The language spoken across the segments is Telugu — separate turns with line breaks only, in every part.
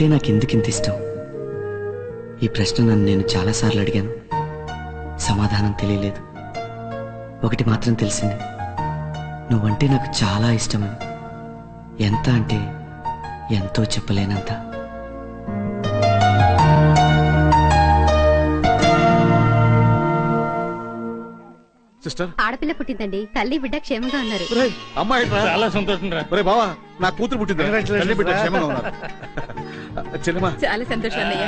నువ్వంటే నాకు ఎందుకు ఇంత ఇష్టం? ఈ ప్రశ్న నన్ను నేను చాలాసార్లు అడిగాను. సమాధానం తెలియలేదు. ఒకటి మాత్రం తెలిసింది. నువ్వంటే నాకు చాలా ఇష్టమని ఎంత అంటే ఎంతో చెప్పలేనంత.
సిస్టర్.
ఆడపిల్ల పుట్టిందండి. తల్లి బిడ్డ క్షేమంగా ఉన్నారు.
ఒరేయ్, అమ్మాయి
చాలా సంతోషం రా.
ఒరే బావా నా కూతురు పుట్టింది. తల్లి బిడ్డ క్షేమంగా ఉన్నారు. చెల్లెమా
చాలా సంతోషం అన్నయ్య.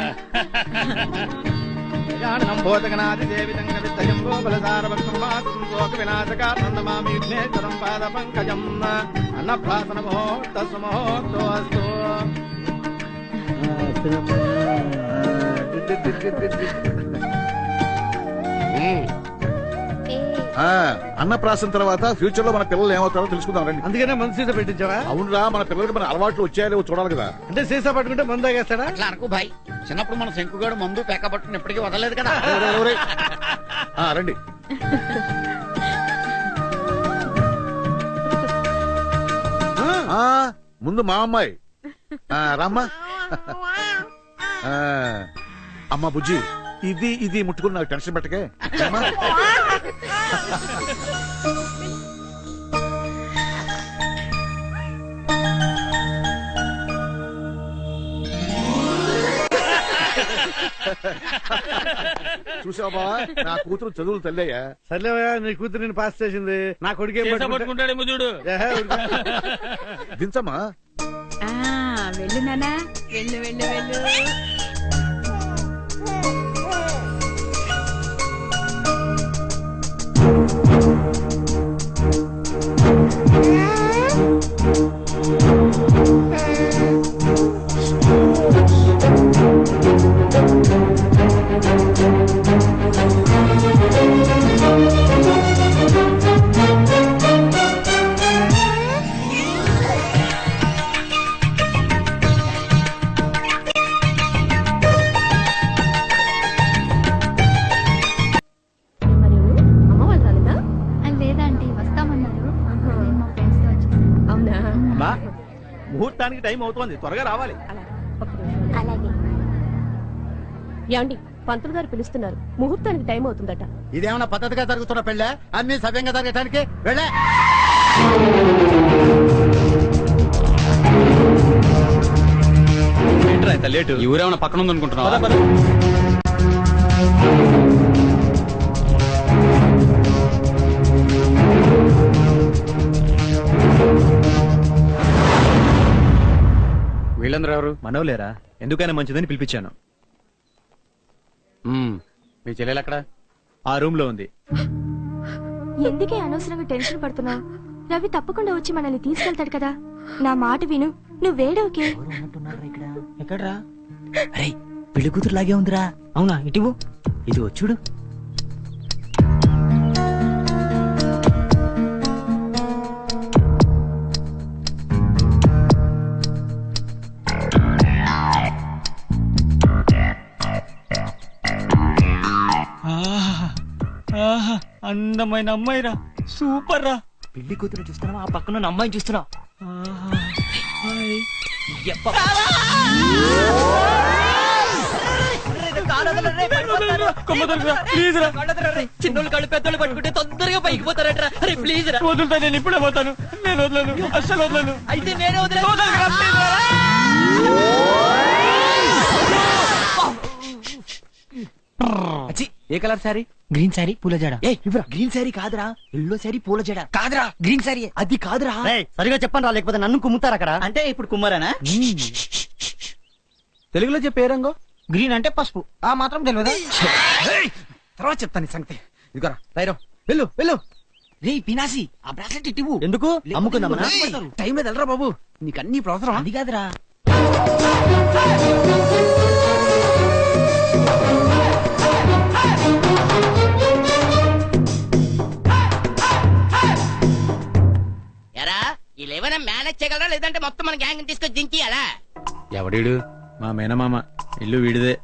ఆ, అన్నప్రాసం తర్వాత ఫ్యూచర్లో మన పిల్లలు ఏమవుతారో తెలుసుకుందాం రండి.
అందుకనే మందు సీసా పెట్టించావా?
అవునురా మన పిల్లలకి మన అలవాట్లు వచ్చాయో చూడాలి కదా.
అంటే సీసా పట్టుకుంటే మందు తాగేస్తాడా?
అట్లా అనుకో భాయ్ చిన్నప్పుడు మన శంకుగాడు మందు పేక పట్టుకుని ఎప్పటికీ వదలలేదు కదా.
రండి. ఆ, ముందు మా అమ్మాయి. ఆ, రామ్మా. ఆ, అమ్మా బుజ్జి ఇది ఇది ముట్టుకుని నాకు టెన్షన్ పెట్టకే. చూసావా బావా? నా కూతురు చదువులు తల్లయ్యా
సర్లేవయ్యా నీ కూతురు నేను పాస్ చేసింది. నా కొడుకు
పట్టుకుంటాడేమో చూడు.
దించమ్మా.
వెళ్ళు నానా వెళ్ళు వెళ్ళు వెళ్ళు.
ముహూర్తానికి టైం అవుతోంది త్వరగా రావాలి.
అలాగే.
ఏమండి పంతులు గారు పిలుస్తున్నారు. ముహూర్తానికి టైం అవుతుందట.
ఇదేమన్నా పద్ధతిగా జరుగుతున్న పెళ్ళే? అన్ని సవ్యంగా జరగటానికి? వెళ్ళే.
లేటు?
ఈ ఊరేమన్నా పక్కన ఉంది ఎవరు
మనవలేరా? ఎందుకైనా మంచిదని పిలిపించాను.
మ్మ్. మీ చెల్లెలు అక్కడ
ఆ రూమ్లో ఉంది.
ఎందుకే అనవసరంగా టెన్షన్ పడుతున్నావు? రవి తప్పకుండా వచ్చి మనల్ని తీసుకెళ్తాడు కదా. నా మాట విను. నువ్వు వేడోకే
ఎక్కడ్రా? అరే పెళ్ళి కూతురు లాగే ఉందిరా. అవునా? ఇటువు ఇది చూడు
అందమైన అమ్మాయిరా. సూపర్ రా
పెళ్ళి కూతురు చూస్తున్నావా? ఆ పక్కన ఉన్న అమ్మాయిని చూస్తున్నావు చిన్నోళ్ళు కళ్ళు పెద్దోళ్ళు పట్టుకుంటే తొందరగా పైకి పోతారట్రా. అరే ప్లీజ్ రా
వదులుతా నేను ఇప్పుడే పోతాను. నేను వదలను. అస్సలు వదలను.
అయితే నేనే వదిలే ఏ కలర్ సారీ గ్రీన్ సారీ పూల జడ. ఏ ఇవ్వరా? గ్రీన్ సారీ కాదురా. ఎల్లో సారీ పూల జడ. కాదురా గ్రీన్ సారీ అది కాదురా.
సరిగా చెప్పండి రా లేకపోతే నన్ను కుమ్ముతారు అక్కడ?
అంటే ఇప్పుడు కుమ్మరానా? తెలుగులో చెప్పే రంగు? గ్రీన్ అంటే పసుపు. ఆ మాత్రం తెలియదా? తర్వాత చెప్తాను ఈ సంగతి. ఇదిగోరా రైరో వెళ్ళు వెళ్ళు. రే పినాసి ఆ బ్రాస్లెట్ ఇట్టివు
ఎందుకు? అమ్ముకుందామనా?
టైం లేదు వెళ్ళరా బాబు. నీకు అన్ని అవసరం. అది కాదురా.
ఎవడీడు?
మా మేనమామ. ఇల్లు వీడిదే.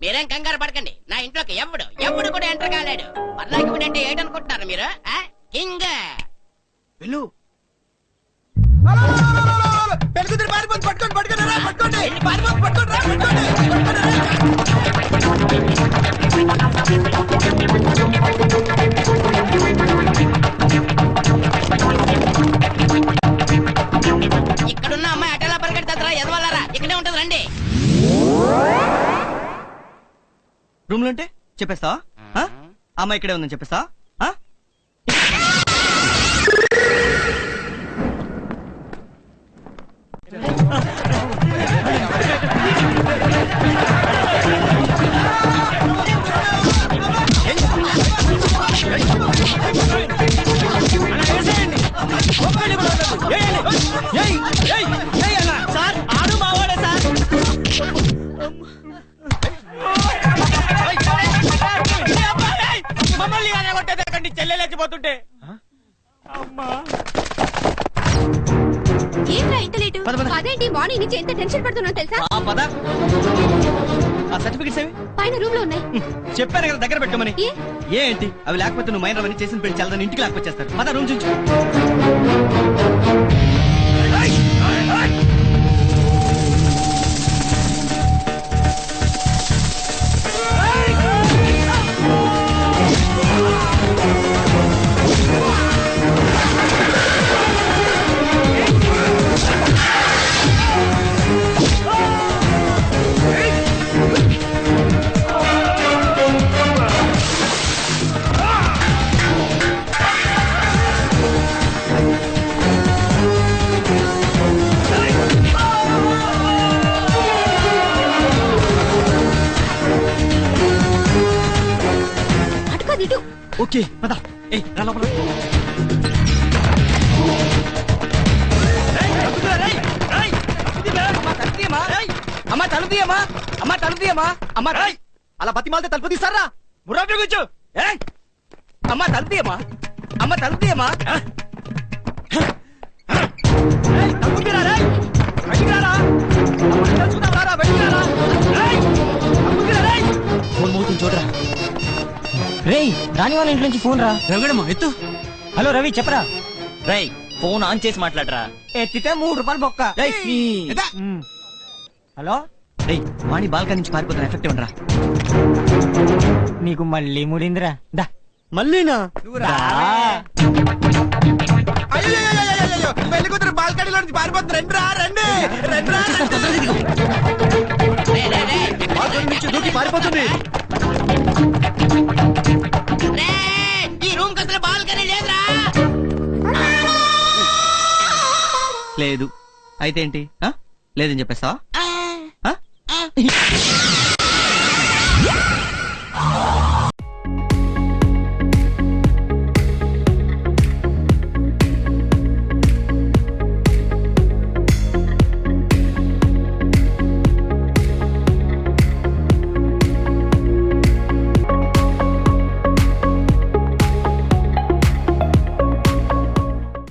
మీరేం కంగారు పడకండి. నా ఇంట్లోకి ఎవడు? ఎవడు కూడా ఎంటర్ కాలేడు. పర్లాకి అంటే ఏటనుకుంటున్నారు మీరు ఆ? కింగ్!
వెళ్ళు
పారిపోతుంది పట్టుకోండి పట్టుకోండి పట్టుకోండి. పారిపోతుంది పట్టుకోండి పట్టుకోండి.
చెప్పేస్తావా? ఆ? అమ్మాయి ఇక్కడే ఉందని చెప్పేస్తా
అదేంటి మార్నింగ్ నుంచి ఎంత టెన్షన్ పడుతున్నావు తెలుసా?
ఆ పద. ఆ సర్టిఫికెట్స్ ఏవి?
పైన రూమ్లో ఉన్నాయి
చెప్పాను కదా దగ్గర పెట్టమని.
ఏ?
ఏంటి? అవి లేకపోతే నువ్వు మైనర్ అవన్నీ చేసిన పెళ్ళి చల్లని ఇంటికి లాక్కొచ్చేస్తారు. పద రూమ్ చూచు
ఇటు.
ఓకే పద. ఏ రా లోపల.
అమ్మ తలుపు తీయమ్మా. అమ్మ తలుపు తీయమ్మా. అమ్మ అలా బతి మాలితే తలుపు తీస్తారా? మురాబి కూర్చో. అమ్మ తలుపు తీయమ్మా. అమ్మ తలుపు తీయమ్మా. తలుపు తీయరా, రేయ్. బయటికి రారా. తెలుసుకుందాం, రారా, బయటికి రారా. రేయ్, తలుపు తీయరా, రేయ్.
ఫోన్ మోగుతుంది చూడరా.
రేయ్ రాని వాళ్ళ ఇంటి నుంచి ఫోన్ రా.
రవిగడమ్మా ఎత్తు.
హలో రవి చెప్పరా?
రేయ్ ఫోన్ ఆన్ చేసి మాట్లాడరా.
ఎత్తితే మూడు రూపాయలు బొక్క.
రేయ్, ఈ-
ఉమ్. హలో?
రేయ్ వాణి బాల్కనీ నుంచి పారిపోతున్న ఎఫెక్ట్ ఉండరా?
నీకు మళ్ళీ ముడిందిరా. దా.
మళ్ళీనా.
అయ్యయ్యయ్యయ్యయ్యయ్యో, పెళ్ళికూతురు బాల్కనీలో నుంచి పారిపోతుంది రండి. రా రండి. రండి రా
రే, రే,
నుంచి దూకి పారిపోతుంది
ఈ రూమ్ కసలు బాల్కనీ లేదురా
లేదు అయితే ఏంటి ఆ? లేదని చెప్పేస్తావా?
ఆ.